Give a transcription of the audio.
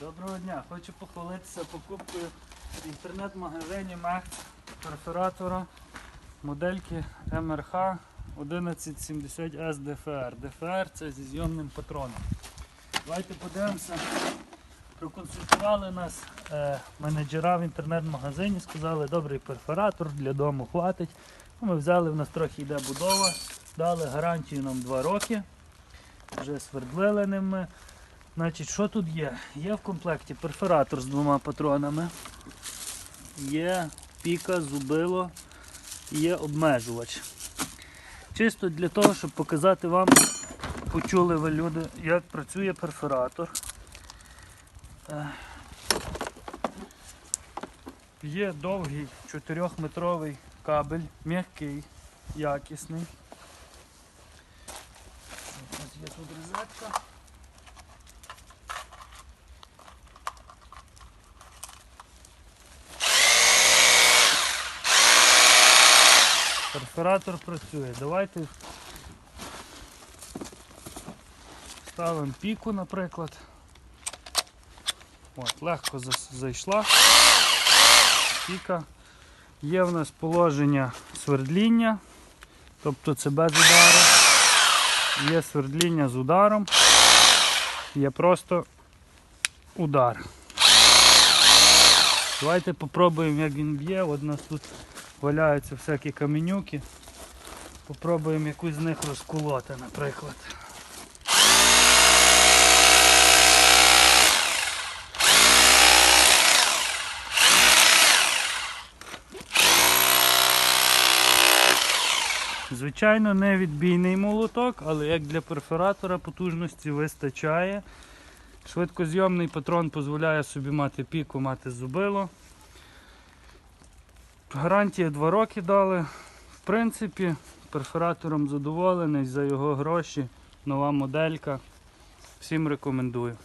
Доброго дня! Хочу похвалитися покупкою в інтернет-магазині Мехц перфоратора модельки МРХ 1170S DFR. DFR це зі зйомним патроном. Давайте подивимося. Проконсультували нас е, менеджера в інтернет-магазині, сказали, добрий перфоратор для дому хватить. Ну, Ми взяли, в нас трохи йде будова, дали гарантію нам 2 роки. Вже свердлили ними. Значить, що тут є? Є в комплекті перфоратор з двома патронами, є піка, зубило, є обмежувач. Чисто для того, щоб показати вам, почули ви люди, як працює перфоратор. Е, Є довгий 4-метровий кабель, м'який, якісний. Ось є тут розетка. Перфоратор працює. Давайте ставимо піку, наприклад. От, легко зайшла. Піка. Є в нас положення свердління, тобто це без удару. Є свердління з ударом, є просто удар. Давайте попробуємо, як він б'є. От нас тут валяються всякі каменюки. Попробуємо якусь з них розколоти, наприклад. Звичайно, не відбійний молоток, але як для перфоратора потужності вистачає. Швидкозйомний патрон дозволяє собі мати піку, мати зубило. Гарантія 2 роки дали. В принципі, перфоратором задоволений за його гроші. Нова моделька. Всім рекомендую.